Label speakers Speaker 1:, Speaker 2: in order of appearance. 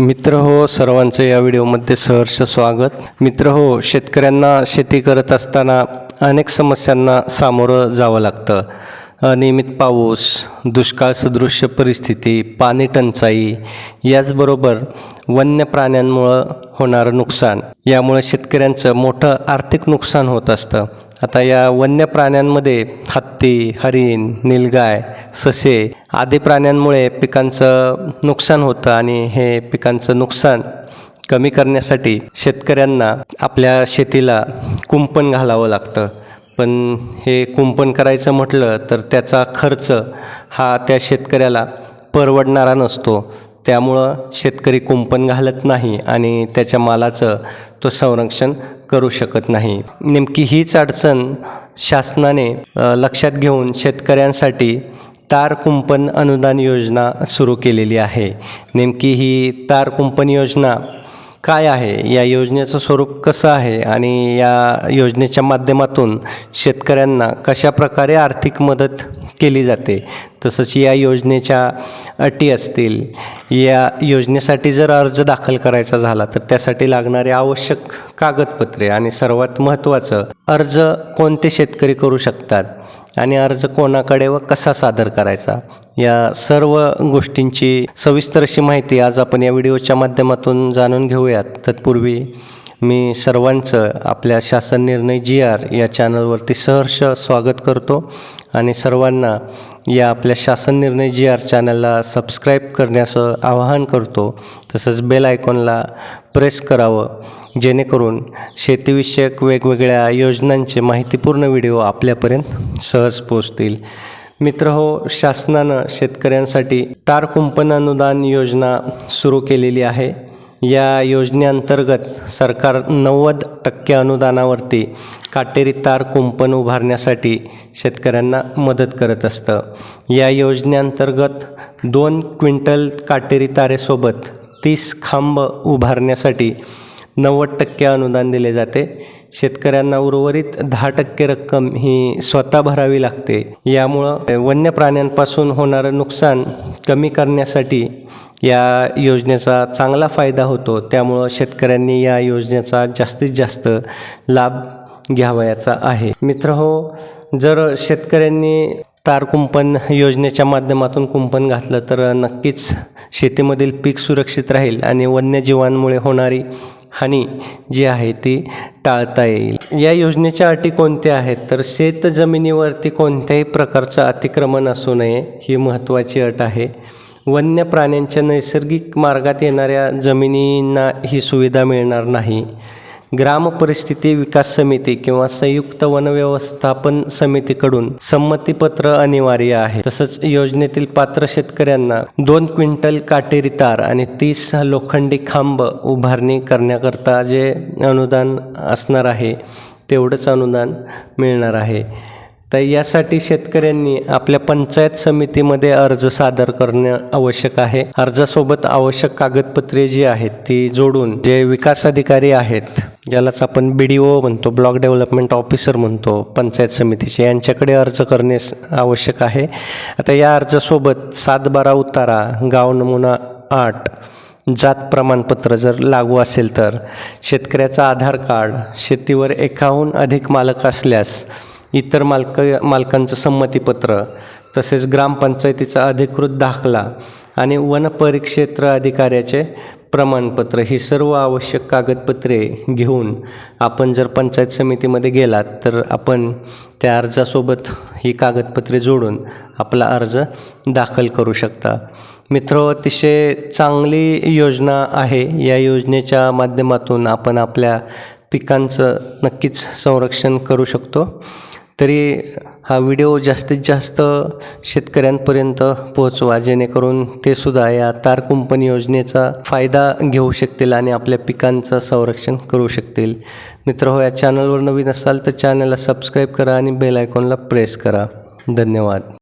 Speaker 1: मित्र हो सर्वांचं या व्हिडिओमध्ये सहर्ष स्वागत. मित्र हो शेतकऱ्यांना शेती करत असताना अनेक समस्यांना सामोरं जावं लागतं. अनियमित पाऊस दुष्काळ सदृश्य परिस्थिती पाणी टंचाई याचबरोबर वन्य प्राण्यांमुळं होणारं नुकसान. यामुळे शेतकऱ्यांचं मोठं आर्थिक नुकसान होत असतं. आता या वन्य प्राण्यांमध्ये हत्ती हरिण नीलगाय ससे आदी प्राण्यांमुळे पिकांचं नुकसान होतं आणि हे पिकांचं नुकसान कमी करण्यासाठी शेतकऱ्यांना आपल्या शेतीला कुंपण घालावं लागतं. पण हे कुंपण करायचं म्हटलं तर त्याचा खर्च हा त्या शेतकऱ्याला परवडणारा नसतो. त्यामुळं शेतकरी कुंपण घालत नाही आणि त्याच्या मालाचं तो संरक्षण करू शकत नाही. नेमकी हीच अडचण शासनाने लक्षात घेऊन शेतकऱ्यांसाठी तार कुंपण अनुदान योजना सुरू केलेली आहे. नेमकी ही तार कुंपण योजना काय आहे? या योजनेचं स्वरूप कसं आहे? आणि या योजनेच्या माध्यमातून शेतकऱ्यांना कशा प्रकारे आर्थिक मदत केली जाते. तसंच या योजनेच्या अटी असतील या योजनेसाठी जर अर्ज दाखल करायचा झाला तर त्यासाठी लागणारे आवश्यक कागदपत्रे आणि सर्वात महत्त्वाचं अर्ज कोणते शेतकरी करू शकतात आणि अर्ज कोणाकडे व कसा सादर करायचा या सर्व गोष्टींची सविस्तर अशी माहिती आज आपण या व्हिडिओच्या माध्यमातून जाणून घेऊयात. तत्पूर्वी मी सर्वांचं आपल्या शासन निर्णय जी आर या चॅनलवरती सहर्ष स्वागत करतो आणि सर्वांना या आपल्या शासन निर्णय जी आर चॅनलला सबस्क्राईब करण्याचं आवाहन करतो. तसंच बेल आयकॉनला प्रेस करावं जेणेकरून शेतीविषयक वेगवेगळ्या योजनांचे माहितीपूर्ण व्हिडिओ आपल्यापर्यंत सहज पोचतील मित्र हो शासनानं शेतकऱ्यांसाठी तार कुंपण अनुदान योजना सुरू केलेली आहे. या योजनेअंतर्गत सरकार नव्वद टक्के अनुदानावरती काटेरी तार कुंपण उभारण्यासाठी शेतकऱ्यांना मदत करत असतं. या योजनेअंतर्गत दोन क्विंटल काटेरी तारेसोबत तीस खांब उभारण्यासाठी नव्वद टक्के अनुदान दिले जाते. शेतकऱ्यांना उर्वरित दहा टक्के रक्कम ही स्वतः भरावी लागते. यामुळं वन्य प्राण्यांपासून होणारं नुकसान कमी करण्यासाठी या योजनेचा चांगला फायदा होतो. त्यामुळं शेतकऱ्यांनी या योजनेचा जास्तीत जास्त लाभ घ्यावयाचा आहे. मित्र हो जर शेतकऱ्यांनी तार कुंपण योजनेच्या माध्यमातून कुंपण घातलं तर नक्कीच शेतीमधील पीक सुरक्षित राहील आणि वन्यजीवांमुळे होणारी हानी जी आहे ती टाळता येईल. या योजनेच्या अटी कोणत्या आहेत? तर शेत जमिनीवरती कोणत्याही प्रकारचं अतिक्रमण असू नये ही महत्त्वाची अट आहे. वन्य प्राण्यांच्या नैसर्गिक मार्गात येणाऱ्या जमिनींना ही सुविधा मिळणार नाही. ग्राम परिस्थिती विकास समिती किंवा संयुक्त वन व्यवस्थापन समितीकडून संमतीपत्र अनिवार्य आहे. तसंच योजनेतील पात्र शेतकऱ्यांना दोन क्विंटल काटेरी तार आणि तीस लोखंडी खांब उभारणी करण्याकरता जे अनुदान असणार आहे तेवढंच अनुदान मिळणार आहे. तर यासाठी शेतकऱ्यांनी आपल्या पंचायत समितीमध्ये अर्ज सादर करणे आवश्यक आहे. अर्जासोबत आवश्यक कागदपत्रे जी आहेत ती जोडून जे विकास अधिकारी आहेत ज्यालाच आपण बी डी ओ म्हणतो ब्लॉक डेव्हलपमेंट ऑफिसर म्हणतो पंचायत समितीचे यांच्याकडे अर्ज करणे आवश्यक आहे. आता या अर्जासोबत सात बारा उतारा गाव नमुना आठ जात प्रमाणपत्र जर लागू असेल तर शेतकऱ्याचा आधार कार्ड शेतीवर एकाहून अधिक मालक असल्यास इतर मालक मालकांचं संमतीपत्र तसेच ग्रामपंचायतीचा अधिकृत दाखला आणि वन परिक्षेत्र अधिकाऱ्याचे प्रमाणपत्र ही सर्व आवश्यक कागदपत्रे घेऊन आपण जर पंचायत समितीमध्ये गेलात तर आपण त्या अर्जासोबत ही कागदपत्रे जोडून आपला अर्ज दाखल करू शकता. मित्र अतिशय चांगली योजना आहे. या योजनेच्या माध्यमातून आपण आपल्या पिकांचं नक्कीच संरक्षण करू शकतो. तरी हा व्हिडिओ जास्तीत जास्त शेतकऱ्यांपर्यंत पोहोचवा जेणेकरून ते सुद्धा या तार कुंपण योजनेचा फायदा घेऊ शकतील आणि आपल्या पिकांचं संरक्षण करू शकतील. मित्र हो या चॅनलवर नवीन असाल तर चॅनलला सबस्क्राईब करा आणि बेल आयकॉनला प्रेस करा. धन्यवाद.